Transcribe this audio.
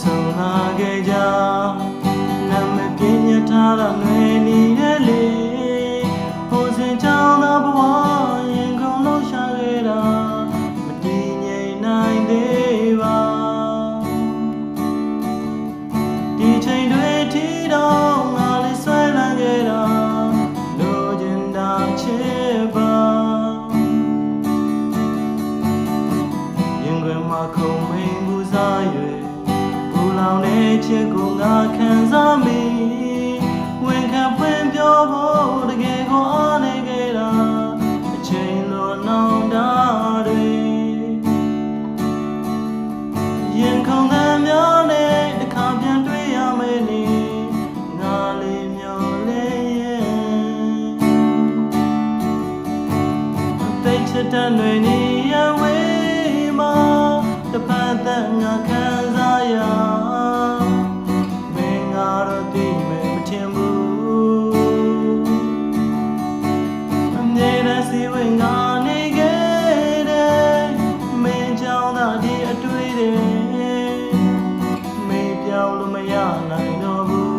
ဆုံလာခဲ့ကြနာမည်ပြညတ်ထားတာလွယ်နေတယ်လေဟိုစဉ်ချောင်းသောဘဝရင်ကုန်လို့ရှာခဲ့တာမတည်ငြိမ်နိုင်သေးပါဒီချိန်တွေထီတော့ငါလေးဆွဲလန်းခဲ့တာလိုချင်တာချစ်ပါရင်ခွင်မှာခုံမင်းကူစား၍ ပူလောင်တဲ့ချစ်ကိုငါခံစားမိဝင်ခံပွင့်ပြောဖို့တကယ်ကိုအားနေခဲ့တာအချိန်လိုနောင်တတွေရင်ခုန်သံများနဲ့တစ်ခါပြန်တွေ့ရမယ်လေငါလေးမျောလဲရဲ့တိတ်ချစ်တဲ့တွေနေရဝေး စီဝင်ငါနေခဲ့တယ်မင်းကြောင့်သာဒီအတွေ့တွေမင်းပြောင်းလို့မရနိုင်တော့ဘူး